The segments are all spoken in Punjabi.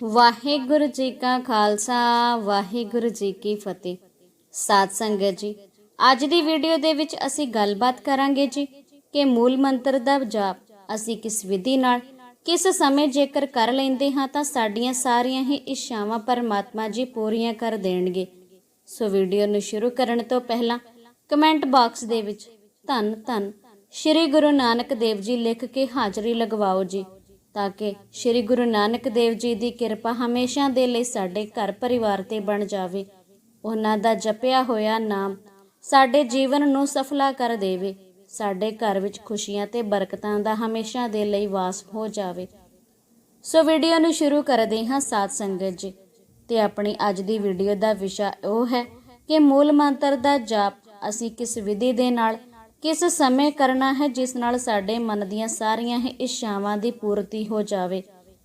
ਵਾਹਿਗੁਰੂ ਜੀ ਕਾ ਖਾਲਸਾ, ਵਾਹਿਗੁਰੂ ਜੀ ਕੀ ਫਤਿਹ। ਸਾਧ ਸੰਗਤ ਜੀ, ਅੱਜ ਦੀ ਵੀਡੀਓ ਦੇ ਵਿੱਚ ਅਸੀਂ ਗੱਲਬਾਤ ਕਰਾਂਗੇ ਜੀ ਕਿ ਮੂਲ ਮੰਤਰ ਦਾ ਜਾਪ ਅਸੀਂ ਕਿਸ ਵਿਧੀ ਨਾਲ, ਕਿਸ ਸਮੇਂ ਜੇਕਰ ਕਰ ਲੈਂਦੇ ਹਾਂ ਤਾਂ ਸਾਡੀਆਂ ਸਾਰੀਆਂ ਹੀ ਇੱਛਾਵਾਂ ਪਰਮਾਤਮਾ ਜੀ ਪੂਰੀਆਂ ਕਰ ਦੇਣਗੇ। ਸੋ ਵੀਡੀਓ ਨੂੰ ਸ਼ੁਰੂ ਕਰਨ ਤੋਂ ਪਹਿਲਾਂ ਕਮੈਂਟ ਬਾਕਸ ਦੇ ਵਿੱਚ ਧੰਨ ਧੰਨ ਸ਼੍ਰੀ ਗੁਰੂ ਨਾਨਕ ਦੇਵ ਜੀ ਲਿਖ ਕੇ ਹਾਜ਼ਰੀ ਲਗਵਾਓ ਜੀ। ਤਾਂ ਕਿ ਸ਼੍ਰੀ ਗੁਰੂ ਨਾਨਕ ਦੇਵ ਜੀ ਦੀ ਕਿਰਪਾ ਹਮੇਸ਼ਾ ਦੇ ਲਈ ਸਾਡੇ ਘਰ ਪਰਿਵਾਰ ਤੇ ਬਣ ਜਾਵੇ। ਉਹਨਾਂ ਦਾ ਜਪਿਆ ਹੋਇਆ ਨਾਮ ਸਾਡੇ ਜੀਵਨ ਨੂੰ ਸਫਲਾ ਕਰ ਦੇਵੇ। ਸਾਡੇ ਘਰ ਵਿੱਚ ਖੁਸ਼ੀਆਂ ਤੇ ਬਰਕਤਾਂ ਦਾ ਹਮੇਸ਼ਾ ਦੇ ਲਈ ਵਾਸ ਹੋ ਜਾਵੇ। ਸੋ ਵੀਡੀਓ ਨੂੰ ਸ਼ੁਰੂ ਕਰਦੇ ਹਾਂ ਸਾਧ ਸੰਗਤ ਜੀ। ਤੇ ਆਪਣੀ ਅੱਜ ਦੀ ਵੀਡੀਓ ਦਾ ਵਿਸ਼ਾ ਉਹ ਹੈ ਕਿ ਮੂਲ ਮੰਤਰ ਦਾ ਜਾਪ ਅਸੀਂ ਕਿਸ ਵਿਧੀ ਦੇ ਨਾਲ ਕਿਸ ਸਮੇਂ ਕਰਨਾ ਹੈ ਜਿਸ ਨਾਲ ਸਾਡੇ ਮਨ ਦੀਆਂ ਸਾਰੀਆਂ ਹੀ ਇੱਛਾਵਾਂ ਦੀ ਪੂਰਤੀ ਹੋ ਜਾਵੇ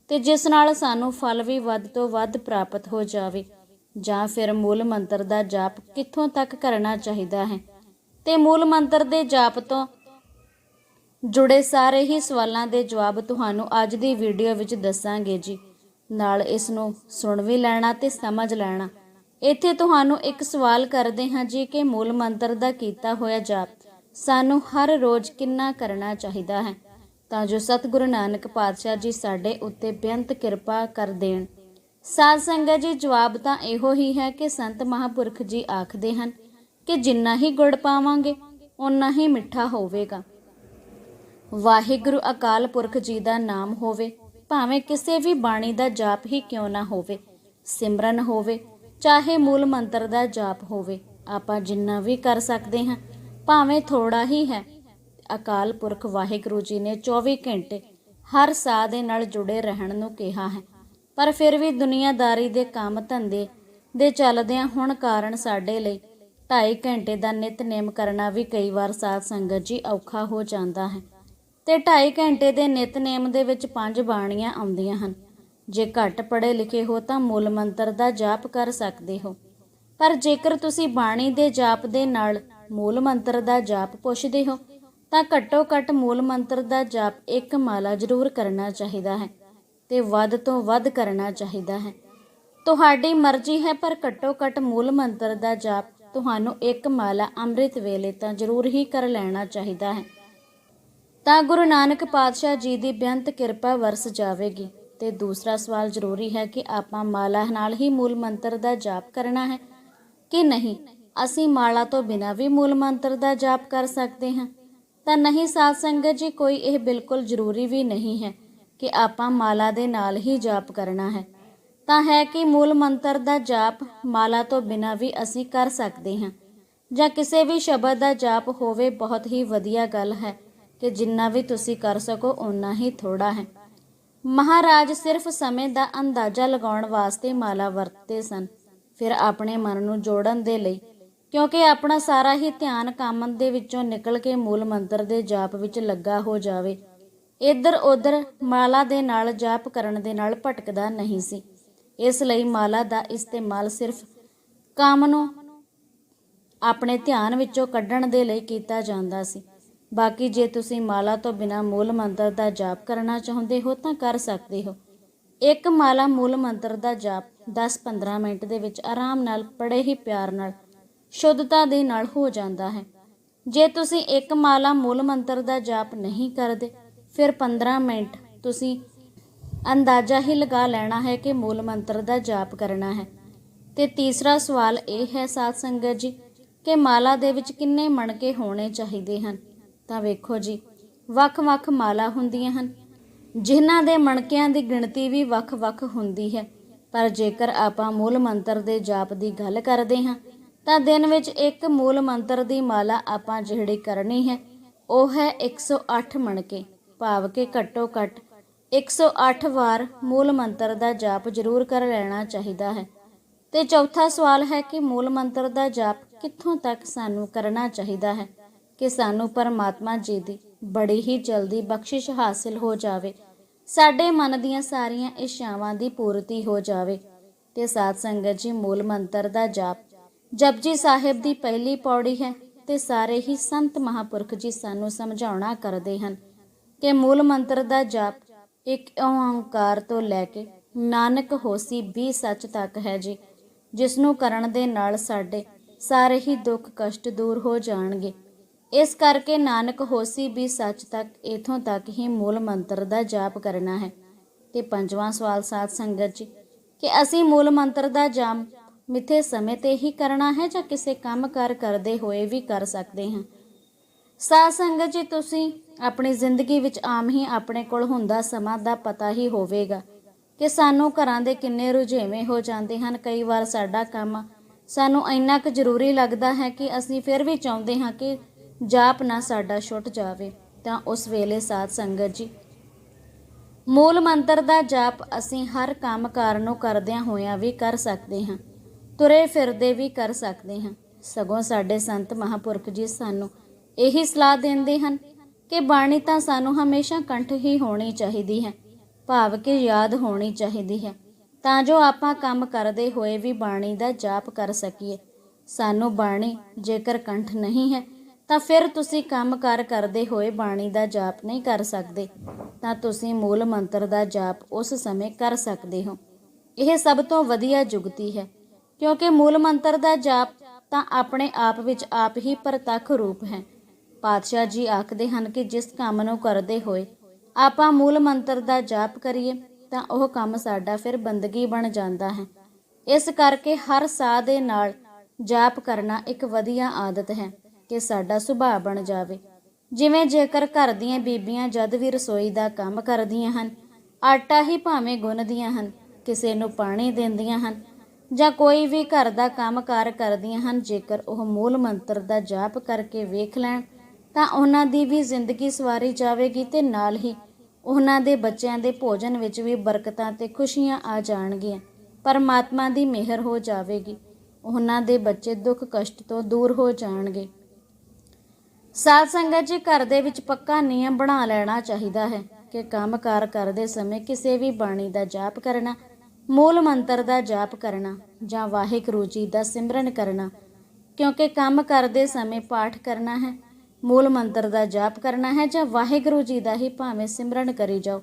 ਤੇ ਜਿਸ ਨਾਲ ਸਾਨੂੰ ਫਲ ਵੀ ਵੱਧ ਤੋਂ ਵੱਧ ਪ੍ਰਾਪਤ ਹੋ ਜਾਵੇ? ਜਾਂ ਫਿਰ ਮੂਲ ਮੰਤਰ ਦਾ ਜਾਪ ਕਿੱਥੋਂ ਤੱਕ ਕਰਨਾ ਚਾਹੀਦਾ ਹੈ? ਤੇ ਮੂਲ ਮੰਤਰ ਦੇ ਜਾਪ ਤੋਂ ਜੁੜੇ ਸਾਰੇ ਹੀ ਸਵਾਲਾਂ ਦੇ ਜਵਾਬ ਤੁਹਾਨੂੰ ਅੱਜ ਦੀ ਵੀਡੀਓ ਵਿੱਚ ਦੱਸਾਂਗੇ ਜੀ। ਨਾਲ ਇਸ ਨੂੰ ਸੁਣ ਵੀ ਲੈਣਾ ਤੇ ਸਮਝ ਲੈਣਾ। ਇੱਥੇ ਤੁਹਾਨੂੰ ਇੱਕ ਸਵਾਲ ਕਰਦੇ ਹਾਂ ਜੀ ਕਿ ਮੂਲ ਮੰਤਰ ਦਾ ਕੀਤਾ ਹੋਇਆ ਜਾਪ ਸਾਨੂੰ ਹਰ ਰੋਜ਼ ਕਿੰਨਾ ਕਰਨਾ ਚਾਹੀਦਾ ਹੈ? ਤਾਂ ਜੋ ਸਤਿਗੁਰੂ ਨਾਨਕ ਪਾਤਸ਼ਾਹ ਜੀ ਸਾਡੇ ਉੱਤੇ ਬੇਅੰਤ ਕਿਰਪਾ ਕਰ ਦੇਣ। ਸਾਧ ਸੰਗਤ ਜੀ, ਜਵਾਬ ਤਾਂ ਇਹੋ ਹੀ ਹੈ ਕਿ ਸੰਤ ਮਹਾਪੁਰਖ ਜੀ ਆਖਦੇ ਹਨ ਕਿ ਜਿੰਨਾ ਹੀ ਗੁੜ ਪਾਵਾਂਗੇ, ਓਨਾ ਹੀ ਮਿੱਠਾ ਹੋਵੇਗਾ। ਵਾਹਿਗੁਰੂ ਅਕਾਲ ਪੁਰਖ ਜੀ ਦਾ ਨਾਮ ਹੋਵੇ, ਭਾਵੇਂ ਕਿਸੇ ਵੀ ਬਾਣੀ ਦਾ ਜਾਪ ਹੀ ਕਿਉਂ ਨਾ ਹੋਵੇ, ਸਿਮਰਨ ਹੋਵੇ, ਚਾਹੇ ਮੂਲ ਮੰਤਰ ਦਾ ਜਾਪ ਹੋਵੇ, ਆਪਾਂ ਜਿੰਨਾ ਵੀ ਕਰ ਸਕਦੇ ਹਾਂ ਭਾਵੇਂ ਥੋੜਾ ਹੀ ਹੈ। ਅਕਾਲ ਪੁਰਖ ਵਾਹਿਗੁਰੂ ਜੀ ਨੇ 24 ਘੰਟੇ ਹਰ ਸਾਹ ਦੇ ਨਾਲ ਜੁੜੇ ਰਹਿਣ ਨੂੰ ਕਿਹਾ ਹੈ। ਪਰ ਫਿਰ ਵੀ ਦੁਨੀਆਦਾਰੀ ਦੇ ਕੰਮ ਧੰਦੇ ਦੇ ਚੱਲਦਿਆਂ ਹੁਣ ਕਾਰਨ ਸਾਡੇ ਲਈ 2.5 ਘੰਟੇ ਦਾ ਨਿਤਨੇਮ ਕਰਨਾ ਵੀ ਕਈ ਵਾਰ ਸਾਧ ਸੰਗਤ ਜੀ ਔਖਾ ਹੋ ਜਾਂਦਾ ਹੈ। ਤੇ 2.5 ਘੰਟੇ ਦੇ ਨਿਤਨੇਮ ਦੇ ਵਿੱਚ ਪੰਜ ਬਾਣੀਆਂ ਆਉਂਦੀਆਂ ਹਨ। ਜੇ ਘੱਟ ਪੜ੍ਹੇ ਲਿਖੇ ਹੋ ਤਾਂ ਮੂਲ ਮੰਤਰ ਦਾ ਜਾਪ ਕਰ ਸਕਦੇ ਹੋ। ਪਰ ਜੇਕਰ ਤੁਸੀਂ ਬਾਣੀ ਦੇ ਜਾਪ ਦੇ ਨਾਲ ਮੂਲ ਮੰਤਰ ਦਾ ਜਾਪ ਪੁੱਛਦੇ ਹੋ, ਤਾਂ ਘੱਟੋ ਘੱਟ ਮੂਲ ਮੰਤਰ ਦਾ ਜਾਪ ਇੱਕ ਮਾਲਾ ਜ਼ਰੂਰ ਕਰਨਾ ਚਾਹੀਦਾ ਹੈ ਤੇ ਵੱਧ ਤੋਂ ਵੱਧ ਕਰਨਾ ਚਾਹੀਦਾ ਹੈ। ਤੁਹਾਡੀ ਮਰਜ਼ੀ ਹੈ, ਪਰ ਘੱਟੋ ਘੱਟ ਮੂਲ ਮੰਤਰ ਦਾ ਜਾਪ ਤੁਹਾਨੂੰ ਇੱਕ ਮਾਲਾ ਅੰਮ੍ਰਿਤ ਵੇਲੇ ਤਾਂ ਜ਼ਰੂਰ ਹੀ ਕਰ ਲੈਣਾ ਚਾਹੀਦਾ ਹੈ। ਤਾਂ ਗੁਰੂ ਨਾਨਕ ਪਾਤਸ਼ਾਹ ਜੀ ਦੀ ਬੇਅੰਤ ਕਿਰਪਾ ਵਰਸ ਜਾਵੇਗੀ ਤੇ ਦੂਸਰਾ ਸਵਾਲ ਜ਼ਰੂਰੀ ਹੈ ਕਿ ਆਪਾਂ ਮਾਲਾ ਨਾਲ ਹੀ ਮੂਲ ਮੰਤਰ ਦਾ ਜਾਪ ਕਰਨਾ ਹੈ ਕਿ ਨਹੀਂ? ਅਸੀਂ ਮਾਲਾ ਤੋਂ ਬਿਨਾਂ ਵੀ ਮੂਲ ਮੰਤਰ ਦਾ ਜਾਪ ਕਰ ਸਕਦੇ ਹਾਂ। ਤਾਂ ਨਹੀਂ ਸਾਧ ਸੰਗਤ ਜੀ, ਕੋਈ ਇਹ ਬਿਲਕੁਲ ਜ਼ਰੂਰੀ ਵੀ ਨਹੀਂ ਹੈ ਕਿ ਆਪਾਂ ਮਾਲਾ ਦੇ ਨਾਲ ਹੀ ਜਾਪ ਕਰਨਾ ਹੈ। ਤਾਂ ਹੈ ਕਿ ਮੂਲ ਮੰਤਰ ਦਾ ਜਾਪ ਮਾਲਾ ਤੋਂ ਬਿਨਾਂ ਵੀ ਅਸੀਂ ਕਰ ਸਕਦੇ ਹਾਂ। ਜਾਂ ਕਿਸੇ ਵੀ ਸ਼ਬਦ ਦਾ ਜਾਪ ਹੋਵੇ, ਬਹੁਤ ਹੀ ਵਧੀਆ ਗੱਲ ਹੈ ਕਿ ਜਿੰਨਾ ਵੀ ਤੁਸੀਂ ਕਰ ਸਕੋ, ਓਨਾ ਹੀ ਥੋੜਾ ਹੈ। ਮਹਾਰਾਜ ਸਿਰਫ ਸਮੇਂ ਦਾ ਅੰਦਾਜ਼ਾ ਲਗਾਉਣ ਵਾਸਤੇ ਮਾਲਾ ਵਰਤਦੇ ਸਨ। ਫਿਰ ਆਪਣੇ ਮਨ ਨੂੰ ਜੋੜਨ ਦੇ ਲਈ ਕਿਉਂਕਿ ਆਪਣਾ ਸਾਰਾ ਹੀ ਧਿਆਨ ਕੰਮ ਦੇ ਵਿੱਚੋਂ ਨਿਕਲ ਕੇ ਮੂਲ ਮੰਤਰ ਦੇ ਜਾਪ ਵਿੱਚ ਲੱਗਾ ਹੋ ਜਾਵੇ। ਇੱਧਰ ਉੱਧਰ ਮਾਲਾ ਦੇ ਨਾਲ ਜਾਪ ਕਰਨ ਦੇ ਨਾਲ ਭਟਕਦਾ ਨਹੀਂ ਸੀ। ਇਸ ਲਈ ਮਾਲਾ ਦਾ ਇਸਤੇਮਾਲ ਸਿਰਫ ਕੰਮ ਨੂੰ ਆਪਣੇ ਧਿਆਨ ਵਿੱਚੋਂ ਕੱਢਣ ਦੇ ਲਈ ਕੀਤਾ ਜਾਂਦਾ ਸੀ। ਬਾਕੀ ਜੇ ਤੁਸੀਂ ਮਾਲਾ ਤੋਂ ਬਿਨਾ ਮੂਲ ਮੰਤਰ ਦਾ ਜਾਪ ਕਰਨਾ ਚਾਹੁੰਦੇ ਹੋ ਤਾਂ ਕਰ ਸਕਦੇ ਹੋ। ਇੱਕ ਮਾਲਾ ਮੂਲ ਮੰਤਰ ਦਾ ਜਾਪ 10-15 ਮਿੰਟ ਦੇ ਵਿੱਚ ਆਰਾਮ ਨਾਲ ਬੜੇ ਹੀ ਪਿਆਰ ਨਾਲ ਸ਼ੁੱਧਤਾ ਦੇ ਨਾਲ ਹੋ ਜਾਂਦਾ ਹੈ। ਜੇ ਤੁਸੀਂ ਇੱਕ ਮਾਲਾ ਮੂਲ ਮੰਤਰ ਦਾ ਜਾਪ ਨਹੀਂ ਕਰਦੇ, ਫਿਰ 15 ਮਿੰਟ ਤੁਸੀਂ ਅੰਦਾਜ਼ਾ ਹੀ ਲਗਾ ਲੈਣਾ ਹੈ ਕਿ ਮੂਲ ਮੰਤਰ ਦਾ ਜਾਪ ਕਰਨਾ ਹੈ। ਤੇ ਤੀਸਰਾ ਸਵਾਲ ਇਹ ਹੈ, ਸਾਧ ਸੰਗਤ ਜੀ, ਕਿ ਮਾਲਾ ਦੇ ਵਿੱਚ ਕਿੰਨੇ ਮਣਕੇ ਹੋਣੇ ਚਾਹੀਦੇ ਹਨ? ਤਾਂ ਵੇਖੋ ਜੀ, ਵੱਖ-ਵੱਖ ਮਾਲਾ ਹੁੰਦੀਆਂ ਹਨ। ਜਿਨ੍ਹਾਂ ਦੇ ਮਣਕਿਆਂ ਦੀ ਗਿਣਤੀ ਵੀ ਵੱਖ-ਵੱਖ ਹੁੰਦੀ ਹੈ। ਪਰ ਜੇਕਰ ਆਪਾਂ ਮੂਲ ਮੰਤਰ ਦੇ ਜਾਪ ਦੀ ਗੱਲ ਕਰਦੇ ਹਾਂ ਤਾਂ ਦਿਨ ਵਿੱਚ ਇੱਕ ਮੂਲ ਮੰਤਰ ਦੀ ਮਾਲਾ ਆਪਾਂ ਜਿਹੜੀ ਕਰਨੀ ਹੈ, ਉਹ ਹੈ 108 ਮਣਕੇ, ਭਾਵ ਕਿ ਘੱਟੋ ਘੱਟ 108 ਵਾਰ ਮੂਲ ਮੰਤਰ ਦਾ ਜਾਪ ਜ਼ਰੂਰ ਕਰ ਲੈਣਾ ਚਾਹੀਦਾ ਹੈ। ਤੇ ਚੌਥਾ ਸਵਾਲ ਹੈ ਕਿ ਮੂਲ ਮੰਤਰ ਦਾ ਜਾਪ ਕਿੱਥੋਂ ਤੱਕ ਸਾਨੂੰ ਕਰਨਾ ਚਾਹੀਦਾ ਹੈ ਕਿ ਸਾਨੂੰ ਪਰਮਾਤਮਾ ਜੀ ਦੀ ਬੜੀ ਹੀ ਜਲਦੀ ਬਖਸ਼ਿਸ਼ ਹਾਸਿਲ ਹੋ ਜਾਵੇ, ਸਾਡੇ ਮਨ ਦੀਆਂ ਸਾਰੀਆਂ ਇੱਛਾਵਾਂ ਦੀ ਪੂਰਤੀ ਹੋ ਜਾਵੇ ਤੇ ਸਾਧ ਸੰਗਤ ਜੀ ਮੂਲ ਮੰਤਰ ਦਾ ਜਾਪ ਜਪਜੀ ਸਾਹਿਬ ਦੀ ਪਹਿਲੀ ਪੌੜੀ ਹੈ ਤੇ ਸਾਰੇ ਹੀ ਸੰਤ ਮਹਾਪੁਰਖ ਜੀ ਸਾਨੂੰ ਸਮਝਾਉਣਾ ਕਰਦੇ ਹਨ ਕਿ ਮੂਲ ਮੰਤਰ ਦਾ ਜਾਪ ਇੱਕ ਓੰਕਾਰ ਤੋਂ ਲੈ ਕੇ ਨਾਨਕ ਹੋਸੀ ਵੀ ਸੱਚ ਤੱਕ ਹੈ ਜੀ ਜਿਸ ਨੂੰ ਕਰਨ ਦੇ ਨਾਲ ਸਾਡੇ ਸਾਰੇ ਹੀ ਦੁੱਖ ਕਸ਼ਟ ਦੂਰ ਹੋ ਜਾਣਗੇ। ਇਸ ਕਰਕੇ ਨਾਨਕ ਹੋਸੀ ਵੀ ਸੱਚ ਤੱਕ, ਇਥੋਂ ਤੱਕ ਹੀ ਮੂਲ ਮੰਤਰ ਦਾ ਜਾਪ ਕਰਨਾ ਹੈ। ਤੇ ਪੰਜਵਾਂ ਸਵਾਲ ਸਾਧ ਸੰਗਤ ਜੀ, ਕਿ ਅਸੀਂ ਮੂਲ ਮੰਤਰ ਦਾ ਜਾਪ ਮਿੱਥੇ ਸਮੇਂ ਤੇ ਹੀ ਕਰਨਾ ਹੈ ਜਾਂ ਕਿਸੇ ਕੰਮ ਕਾਰ ਕਰਦੇ ਹੋਏ ਵੀ ਕਰ ਸਕਦੇ ਹਾਂ? ਸਾਧ ਸੰਗਤ ਜੀ ਤੁਸੀਂ ਆਪਣੀ ਜ਼ਿੰਦਗੀ ਵਿੱਚ ਆਮ ਹੀ ਆਪਣੇ ਕੋਲ ਹੁੰਦਾ ਸਮਾਂ ਦਾ ਪਤਾ ਹੀ ਹੋਵੇਗਾ ਕਿ ਸਾਨੂੰ ਘਰਾਂ ਦੇ ਕਿੰਨੇ ਰੁਝੇਵੇਂ ਹੋ ਜਾਂਦੇ ਹਨ। ਕਈ ਵਾਰ ਸਾਡਾ ਕੰਮ ਸਾਨੂੰ ਇੰਨਾ ਕੁ ਜ਼ਰੂਰੀ ਲੱਗਦਾ ਹੈ ਕਿ ਅਸੀਂ ਫਿਰ ਵੀ ਚਾਹੁੰਦੇ ਹਾਂ ਕਿ ਜਾਪ ਨਾ ਸਾਡਾ ਛੁੱਟ ਜਾਵੇ। ਤਾਂ ਉਸ ਵੇਲੇ ਸਾਧ ਸੰਗਤ ਜੀ, ਮੂਲ ਮੰਤਰ ਦਾ ਜਾਪ ਅਸੀਂ ਹਰ ਕੰਮ ਕਾਰ ਨੂੰ ਕਰਦਿਆਂ ਹੋਇਆਂ ਵੀ ਕਰ ਸਕਦੇ ਹਾਂ। ਤੁਰੇ ਫਿਰਦੇ ਵੀ ਕਰ ਸਕਦੇ ਹਾਂ। ਸਗੋਂ ਸਾਡੇ ਸੰਤ ਮਹਾਪੁਰਖ ਜੀ ਸਾਨੂੰ ਇਹੀ ਸਲਾਹ ਦਿੰਦੇ ਹਨ ਕਿ ਬਾਣੀ ਤਾਂ ਸਾਨੂੰ ਹਮੇਸ਼ਾ ਕੰਠ ਹੀ ਹੋਣੀ ਚਾਹੀਦੀ ਹੈ, ਭਾਵ ਕਿ ਯਾਦ ਹੋਣੀ ਚਾਹੀਦੀ ਹੈ। ਤਾਂ ਜੋ ਆਪਾਂ ਕੰਮ ਕਰਦੇ ਹੋਏ ਵੀ ਬਾਣੀ ਦਾ ਜਾਪ ਕਰ ਸਕੀਏ। ਸਾਨੂੰ ਬਾਣੀ ਜੇਕਰ ਕੰਠ ਨਹੀਂ ਹੈ, ਤਾਂ ਫਿਰ ਤੁਸੀਂ ਕੰਮ ਕਾਰ ਕਰਦੇ ਹੋਏ ਬਾਣੀ ਦਾ ਜਾਪ ਨਹੀਂ ਕਰ ਸਕਦੇ। ਤਾਂ ਤੁਸੀਂ ਮੂਲ ਮੰਤਰ ਦਾ ਜਾਪ ਉਸ ਸਮੇਂ ਕਰ ਸਕਦੇ ਹੋ। ਇਹ ਸਭ ਤੋਂ ਵਧੀਆ ਜੁਗਤੀ ਹੈ। ਕਿਉਂਕਿ ਮੂਲ ਮੰਤਰ ਦਾ ਜਾਪ ਤਾਂ ਆਪਣੇ ਆਪ ਵਿੱਚ ਆਪ ਹੀ ਪ੍ਰਤੱਖ ਰੂਪ ਹੈ। ਪਾਤਸ਼ਾਹ ਜੀ ਆਖਦੇ ਹਨ ਕਿ ਜਿਸ ਕੰਮ ਨੂੰ ਕਰਦੇ ਹੋਏ ਆਪਾਂ ਮੂਲ ਮੰਤਰ ਦਾ ਜਾਪ ਕਰੀਏ, ਤਾਂ ਉਹ ਕੰਮ ਸਾਡਾ ਫਿਰ ਬੰਦਗੀ ਬਣ ਜਾਂਦਾ ਹੈ। ਇਸ ਕਰਕੇ ਹਰ ਸਾਹ ਦੇ ਨਾਲ ਜਾਪ ਕਰਨਾ ਇੱਕ ਵਧੀਆ ਆਦਤ ਹੈ ਕਿ ਸਾਡਾ ਸੁਭਾਅ ਬਣ ਜਾਵੇ। ਜਿਵੇਂ ਜੇਕਰ ਘਰ ਦੀਆਂ ਬੀਬੀਆਂ ਜਦ ਵੀ ਰਸੋਈ ਦਾ ਕੰਮ ਕਰਦੀਆਂ ਹਨ, ਆਟਾ ਹੀ ਭਾਵੇਂ ਗੁੰਨਦੀਆਂ ਹਨ, ਕਿਸੇ ਨੂੰ ਪਾਣੀ ਦਿੰਦੀਆਂ ਹਨ ਜਾਂ ਕੋਈ ਵੀ ਘਰ ਦਾ ਕੰਮਕਾਰ ਕਰਦੀਆਂ ਹਨ, ਜੇਕਰ ਉਹ ਮੂਲ ਮੰਤਰ ਦਾ ਜਾਪ ਕਰਕੇ ਵੇਖ ਲੈਣ, ਤਾਂ ਉਹਨਾਂ ਦੀ ਵੀ ਜ਼ਿੰਦਗੀ ਸਵਾਰੀ ਜਾਵੇਗੀ ਤੇ ਨਾਲ ਹੀ ਉਹਨਾਂ ਦੇ ਬੱਚਿਆਂ ਦੇ ਭੋਜਨ ਵਿੱਚ ਵੀ ਬਰਕਤਾਂ ਤੇ ਖੁਸ਼ੀਆਂ ਆ ਜਾਣਗੀਆਂ। ਪਰਮਾਤਮਾ ਦੀ ਮਿਹਰ ਹੋ ਜਾਵੇਗੀ। ਉਹਨਾਂ ਦੇ ਬੱਚੇ ਦੁੱਖ ਕਸ਼ਟ ਤੋਂ ਦੂਰ ਹੋ ਜਾਣਗੇ। ਸਾਧ ਸੰਗਤ ਜੀ, ਘਰ ਦੇ ਵਿੱਚ ਪੱਕਾ ਨਿਯਮ ਬਣਾ ਲੈਣਾ ਚਾਹੀਦਾ ਹੈ ਕਿ ਕੰਮਕਾਰ ਕਰਦੇ ਸਮੇਂ ਕਿਸੇ ਵੀ ਬਾਣੀ ਦਾ ਜਾਪ ਕਰਨਾ ਮੂਲ ਮੰਤਰ ਦਾ ਜਾਪ ਕਰਨਾ ਜਾਂ ਵਾਹਿਗੁਰੂ ਜੀ ਦਾ ਸਿਮਰਨ ਕਰਨਾ, ਕਿਉਂਕਿ ਕੰਮ ਕਰਦੇ ਸਮੇਂ ਪਾਠ ਕਰਨਾ ਹੈ, ਮੂਲ ਮੰਤਰ ਦਾ ਜਾਪ ਕਰਨਾ ਹੈ ਜਾਂ ਵਾਹਿਗੁਰੂ ਜੀ ਦਾ ਹੀ ਭਾਵੇਂ ਸਿਮਰਨ ਕਰੀ ਜਾਓ,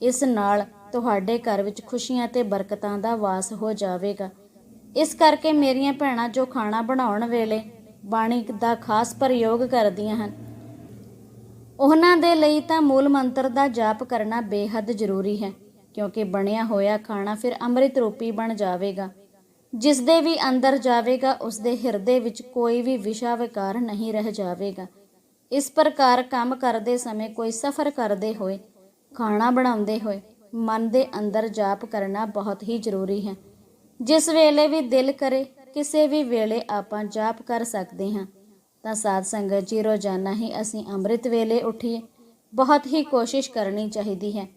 ਇਸ ਨਾਲ ਤੁਹਾਡੇ ਘਰ ਵਿੱਚ ਖੁਸ਼ੀਆਂ ਤੇ ਬਰਕਤਾਂ ਦਾ ਵਾਸ ਹੋ ਜਾਵੇਗਾ। ਇਸ ਕਰਕੇ ਮੇਰੀਆਂ ਭੈਣਾਂ ਜੋ ਖਾਣਾ ਬਣਾਉਣ ਵੇਲੇ ਬਾਣੀ ਦਾ ਖਾਸ ਪ੍ਰਯੋਗ ਕਰਦੀਆਂ ਹਨ, ਉਹਨਾਂ ਦੇ ਲਈ ਤਾਂ ਮੂਲ ਮੰਤਰ ਦਾ ਜਾਪ ਕਰਨਾ ਬੇਹੱਦ ਜ਼ਰੂਰੀ ਹੈ। ਕਿਉਂਕਿ ਬਣਿਆ ਹੋਇਆ ਖਾਣਾ ਫਿਰ ਅੰਮ੍ਰਿਤ ਰੂਪੀ ਬਣ ਜਾਵੇਗਾ। ਜਿਸ ਦੇ ਵੀ ਅੰਦਰ ਜਾਵੇਗਾ, ਉਸ ਦੇ ਹਿਰਦੇ ਵਿੱਚ ਕੋਈ ਵੀ ਵਿਸ਼ਾ ਵਿਕਾਰ ਨਹੀਂ ਰਹਿ ਜਾਵੇਗਾ। ਇਸ ਪ੍ਰਕਾਰ ਕੰਮ ਕਰਦੇ ਸਮੇਂ ਕੋਈ ਸਫ਼ਰ ਕਰਦੇ ਹੋਏ, ਖਾਣਾ ਬਣਾਉਂਦੇ ਹੋਏ, ਮਨ ਦੇ ਅੰਦਰ ਜਾਪ ਕਰਨਾ ਬਹੁਤ ਹੀ ਜ਼ਰੂਰੀ ਹੈ। ਜਿਸ ਵੇਲੇ ਵੀ ਦਿਲ ਕਰੇ, ਕਿਸੇ ਵੀ ਵੇਲੇ ਆਪਾਂ ਜਾਪ ਕਰ ਸਕਦੇ ਹਾਂ। ਤਾਂ ਸਾਧ ਸੰਗਤ ਜੀ, ਰੋਜ਼ਾਨਾ ਹੀ ਅਸੀਂ ਅੰਮ੍ਰਿਤ ਵੇਲੇ ਉੱਠੀਏ। ਬਹੁਤ ਹੀ ਕੋਸ਼ਿਸ਼ ਕਰਨੀ ਚਾਹੀਦੀ ਹੈ।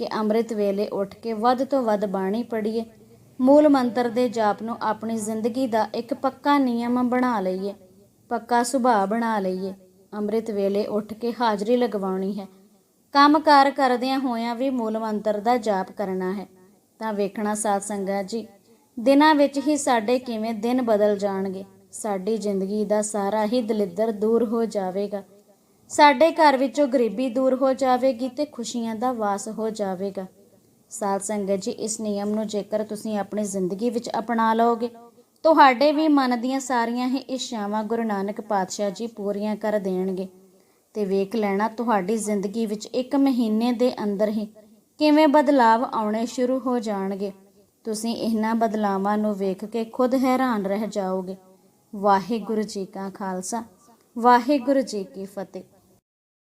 ਕਿ ਅੰਮ੍ਰਿਤ ਵੇਲੇ ਉੱਠ ਕੇ ਵੱਧ ਤੋਂ ਵੱਧ ਬਾਣੀ ਪੜ੍ਹੀਏ। ਮੂਲ ਮੰਤਰ ਦੇ ਜਾਪ ਨੂੰ ਆਪਣੀ ਜ਼ਿੰਦਗੀ ਦਾ ਇੱਕ ਪੱਕਾ ਨਿਯਮ ਬਣਾ ਲਈਏ। ਪੱਕਾ ਸੁਭਾਅ ਬਣਾ ਲਈਏ। ਅੰਮ੍ਰਿਤ ਵੇਲੇ ਉੱਠ ਕੇ ਹਾਜ਼ਰੀ ਲਗਵਾਉਣੀ ਹੈ। ਕੰਮਕਾਰ ਕਰਦਿਆਂ ਹੋਇਆਂ ਵੀ ਮੂਲ ਮੰਤਰ ਦਾ ਜਾਪ ਕਰਨਾ ਹੈ। ਤਾਂ ਵੇਖਣਾ ਸਾਧ ਸੰਗਤ ਜੀ, ਦਿਨਾਂ ਵਿੱਚ ਹੀ ਸਾਡੇ ਕਿਵੇਂ ਦਿਨ ਬਦਲ ਜਾਣਗੇ। ਸਾਡੀ ਜ਼ਿੰਦਗੀ ਦਾ ਸਾਰਾ ਹੀ ਦਲਿੱਦਰ ਦੂਰ ਹੋ ਜਾਵੇਗਾ। ਸਾਡੇ ਘਰ ਵਿੱਚੋਂ ਗਰੀਬੀ ਦੂਰ ਹੋ ਜਾਵੇਗੀ ਤੇ ਖੁਸ਼ੀਆਂ ਦਾ ਵਾਸ ਹੋ ਜਾਵੇਗਾ। ਸਾਧ ਸੰਗਤ ਜੀ, ਇਸ ਨਿਯਮ ਨੂੰ ਜੇਕਰ ਤੁਸੀਂ ਆਪਣੀ ਜ਼ਿੰਦਗੀ ਵਿੱਚ ਅਪਣਾ ਲਓਗੇ, ਤੁਹਾਡੇ ਵੀ ਮਨ ਦੀਆਂ ਸਾਰੀਆਂ ਹੀ ਇੱਛਾਵਾਂ ਗੁਰੂ ਨਾਨਕ ਪਾਤਸ਼ਾਹ ਜੀ ਪੂਰੀਆਂ ਕਰ ਦੇਣਗੇ। ਤੇ ਵੇਖ ਲੈਣਾ, ਤੁਹਾਡੀ ਜ਼ਿੰਦਗੀ ਵਿੱਚ ਇੱਕ ਮਹੀਨੇ ਦੇ ਅੰਦਰ ਹੀ ਕਿਵੇਂ ਬਦਲਾਵ ਆਉਣੇ ਸ਼ੁਰੂ ਹੋ ਜਾਣਗੇ। ਤੁਸੀਂ ਇਹਨਾਂ ਬਦਲਾਵਾਂ ਨੂੰ ਵੇਖ ਕੇ ਖੁਦ ਹੈਰਾਨ ਰਹਿ ਜਾਓਗੇ। ਵਾਹਿਗੁਰੂ ਜੀ ਕਾ ਖਾਲਸਾ, ਵਾਹਿਗੁਰੂ ਜੀ ਕੀ ਫਤਿਹ।